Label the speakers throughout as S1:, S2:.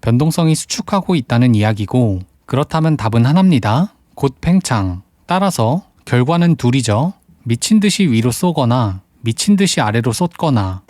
S1: 변동성이 수축하고 있다는 이야기고 그렇다면 답은 하나입니다. 곧 팽창. 따라서 결과는 둘이죠. 미친 듯이 위로 쏘거나 미친 듯이 아래로 쏟거나.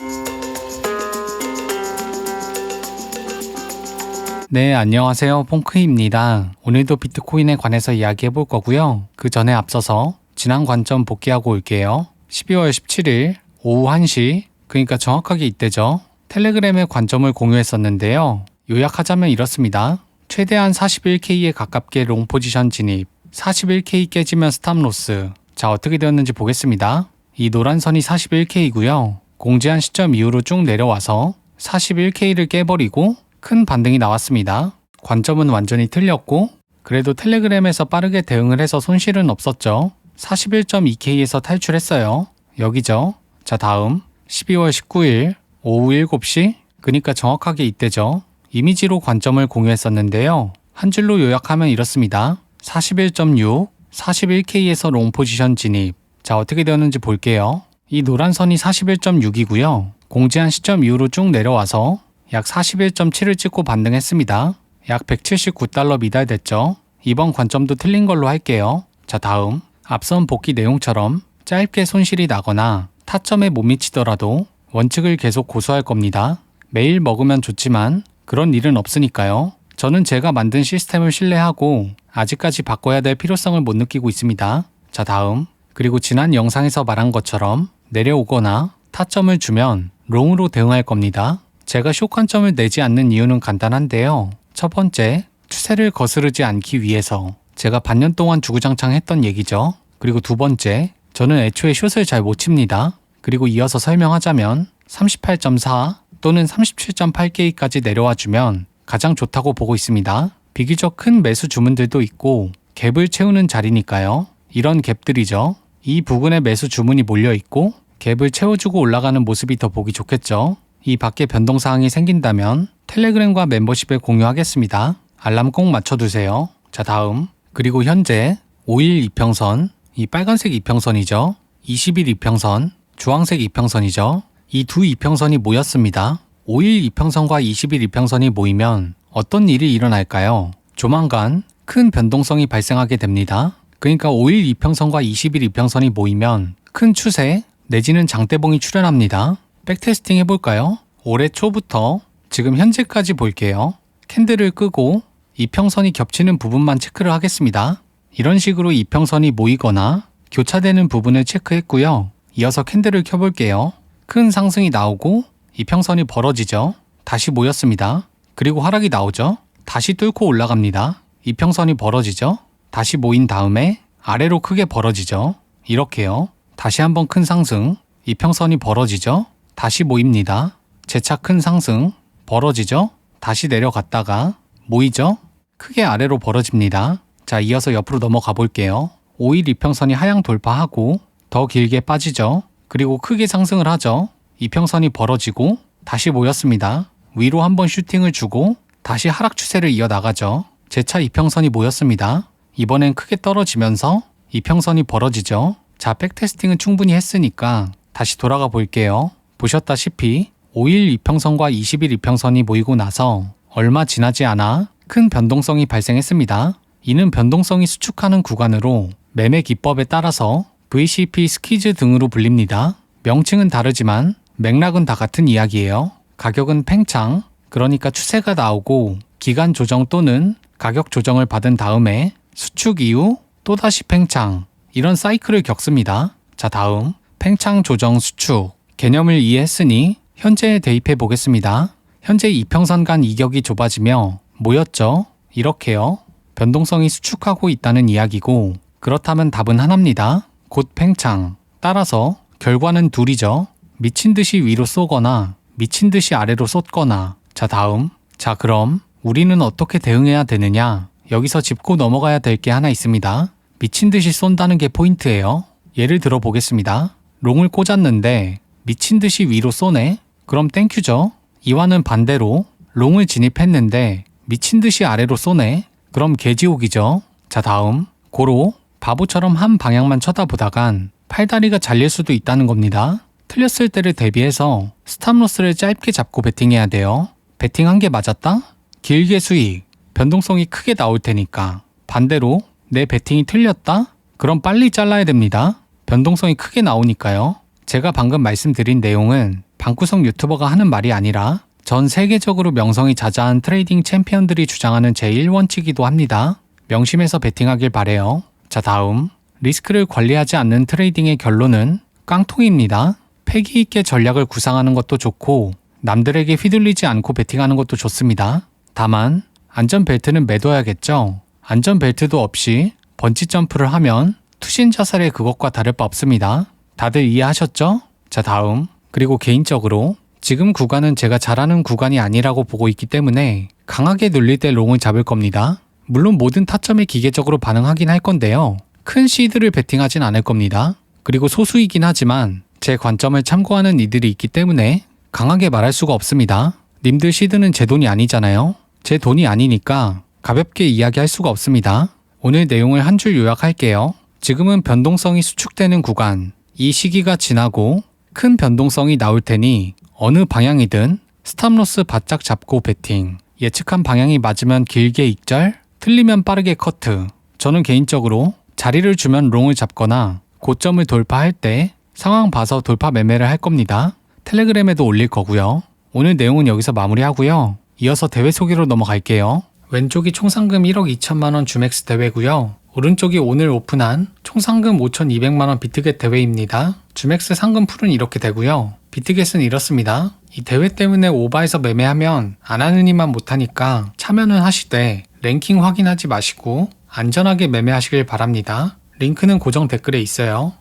S1: 네, 안녕하세요. 퐁크입니다. 오늘도 비트코인에 관해서 이야기해 볼 거고요. 그 전에 앞서서 지난 관점 복귀하고 올게요. 12월 17일 오후 1시, 그러니까 정확하게 이때죠. 텔레그램의 관점을 공유했었는데요. 요약하자면 이렇습니다. 최대한 41K에 가깝게 롱 포지션 진입, 41K 깨지면 스탑 로스. 자, 어떻게 되었는지 보겠습니다. 이 노란 선이 41K이고요. 공지한 시점 이후로 쭉 내려와서 41K를 깨버리고 큰 반등이 나왔습니다. 관점은 완전히 틀렸고 그래도 텔레그램에서 빠르게 대응을 해서 손실은 없었죠. 41.2K에서 탈출했어요. 여기죠. 자, 다음 12월 19일 오후 7시 그니까 정확하게 이때죠. 이미지로 관점을 공유했었는데요. 한 줄로 요약하면 이렇습니다. 41.6, 41K에서 롱 포지션 진입. 자, 어떻게 되었는지 볼게요. 이 노란 선이 41.6이고요. 공지한 시점 이후로 쭉 내려와서 약 41.7을 찍고 반등했습니다. 약 179달러 미달됐죠. 이번 관점도 틀린 걸로 할게요. 자, 다음. 앞선 복귀 내용처럼 짧게 손실이 나거나 타점에 못 미치더라도 원칙을 계속 고수할 겁니다. 매일 먹으면 좋지만 그런 일은 없으니까요. 저는 제가 만든 시스템을 신뢰하고 아직까지 바꿔야 될 필요성을 못 느끼고 있습니다. 자, 다음. 그리고 지난 영상에서 말한 것처럼 내려오거나 타점을 주면 롱으로 대응할 겁니다. 제가 쇼 관점을 내지 않는 이유는 간단한데요. 첫 번째, 추세를 거스르지 않기 위해서 제가 반년 동안 주구장창 했던 얘기죠. 그리고 두 번째, 저는 애초에 숏을 잘 못 칩니다. 그리고 이어서 설명하자면 38.4 또는 37.8K까지 내려와 주면 가장 좋다고 보고 있습니다. 비교적 큰 매수 주문들도 있고 갭을 채우는 자리니까요. 이런 갭들이죠. 이 부근에 매수 주문이 몰려 있고 갭을 채워주고 올라가는 모습이 더 보기 좋겠죠. 이 밖에 변동사항이 생긴다면 텔레그램과 멤버십에 공유하겠습니다. 알람 꼭 맞춰두세요. 자, 다음. 그리고 현재 5일 이평선, 이 빨간색 이평선이죠. 20일 이평선, 주황색 이평선이죠. 이 두 이평선이 모였습니다. 5일 이평선과 20일 이평선이 모이면 어떤 일이 일어날까요? 조만간 큰 변동성이 발생하게 됩니다. 그러니까 5일 이평선과 20일 이평선이 모이면 큰 추세 내지는 장대봉이 출현합니다. 백테스팅 해볼까요? 올해 초부터 지금 현재까지 볼게요. 캔들을 끄고 이평선이 겹치는 부분만 체크를 하겠습니다. 이런 식으로 이평선이 모이거나 교차되는 부분을 체크했고요. 이어서 캔들을 켜볼게요. 큰 상승이 나오고 이평선이 벌어지죠. 다시 모였습니다. 그리고 하락이 나오죠. 다시 뚫고 올라갑니다. 이평선이 벌어지죠. 다시 모인 다음에 아래로 크게 벌어지죠. 이렇게요. 다시 한번 큰 상승. 이평선이 벌어지죠. 다시 모입니다. 재차 큰 상승. 벌어지죠. 다시 내려갔다가 모이죠. 크게 아래로 벌어집니다. 자, 이어서 옆으로 넘어가 볼게요. 5일 이평선이 하향 돌파하고 더 길게 빠지죠. 그리고 크게 상승을 하죠. 이평선이 벌어지고 다시 모였습니다. 위로 한번 슈팅을 주고 다시 하락 추세를 이어나가죠. 재차 이평선이 모였습니다. 이번엔 크게 떨어지면서 이평선이 벌어지죠. 자, 백테스팅은 충분히 했으니까 다시 돌아가 볼게요. 보셨다시피 5일 이평선과 20일 이평선이 모이고 나서 얼마 지나지 않아 큰 변동성이 발생했습니다. 이는 변동성이 수축하는 구간으로 매매 기법에 따라서 VCP 스키즈 등으로 불립니다. 명칭은 다르지만 맥락은 다 같은 이야기예요. 가격은 팽창, 그러니까 추세가 나오고 기간 조정 또는 가격 조정을 받은 다음에 수축 이후 또다시 팽창, 이런 사이클을 겪습니다. 자, 다음. 팽창 조정 수축. 개념을 이해했으니 현재에 대입해 보겠습니다. 현재 이평선 간 이격이 좁아지며 모였죠. 이렇게요. 변동성이 수축하고 있다는 이야기고 그렇다면 답은 하나입니다. 곧 팽창. 따라서 결과는 둘이죠. 미친 듯이 위로 쏘거나 미친 듯이 아래로 쏟거나. 자, 다음. 자, 그럼 우리는 어떻게 대응해야 되느냐? 여기서 짚고 넘어가야 될 게 하나 있습니다. 미친 듯이 쏜다는 게 포인트예요. 예를 들어 보겠습니다. 롱을 꽂았는데 미친 듯이 위로 쏘네? 그럼 땡큐죠. 이와는 반대로 롱을 진입했는데 미친 듯이 아래로 쏘네? 그럼 개지옥이죠. 자, 다음. 고로 바보처럼 한 방향만 쳐다보다간 팔다리가 잘릴 수도 있다는 겁니다. 틀렸을 때를 대비해서 스탑로스를 짧게 잡고 베팅해야 돼요. 베팅한 게 맞았다? 길게 수익, 변동성이 크게 나올 테니까. 반대로 내 베팅이 틀렸다? 그럼 빨리 잘라야 됩니다. 변동성이 크게 나오니까요. 제가 방금 말씀드린 내용은 방구석 유튜버가 하는 말이 아니라 전 세계적으로 명성이 자자한 트레이딩 챔피언들이 주장하는 제1원칙이기도 합니다. 명심해서 베팅하길 바래요. 자, 다음. 리스크를 관리하지 않는 트레이딩의 결론은 깡통입니다. 패기 있게 전략을 구상하는 것도 좋고 남들에게 휘둘리지 않고 베팅하는 것도 좋습니다. 다만 안전벨트는 매둬야겠죠. 안전벨트도 없이 번지 점프를 하면 투신 자살의 그것과 다를 바 없습니다. 다들 이해하셨죠? 자, 다음. 그리고 개인적으로 지금 구간은 제가 잘하는 구간이 아니라고 보고 있기 때문에 강하게 눌릴 때 롱을 잡을 겁니다. 물론 모든 타점에 기계적으로 반응하긴 할 건데요. 큰 시드를 베팅하진 않을 겁니다. 그리고 소수이긴 하지만 제 관점을 참고하는 이들이 있기 때문에 강하게 말할 수가 없습니다. 님들 시드는 제 돈이 아니잖아요. 제 돈이 아니니까 가볍게 이야기할 수가 없습니다. 오늘 내용을 한 줄 요약할게요. 지금은 변동성이 수축되는 구간, 이 시기가 지나고 큰 변동성이 나올 테니 어느 방향이든 스탑로스 바짝 잡고 베팅. 예측한 방향이 맞으면 길게 익절, 틀리면 빠르게 커트. 저는 개인적으로 자리를 주면 롱을 잡거나 고점을 돌파할 때 상황 봐서 돌파 매매를 할 겁니다. 텔레그램에도 올릴 거고요. 오늘 내용은 여기서 마무리하고요. 이어서 대회 소개로 넘어갈게요. 왼쪽이 총 상금 1억 2천만 원 주맥스 대회고요. 오른쪽이 오늘 오픈한 총 상금 5,200만 원 비트겟 대회입니다. 주맥스 상금 풀은 이렇게 되고요. 비트겟은 이렇습니다. 이 대회 때문에 오바해서 매매하면 안 하는 이만 못하니까 참여는 하시되 랭킹 확인하지 마시고 안전하게 매매하시길 바랍니다. 링크는 고정 댓글에 있어요.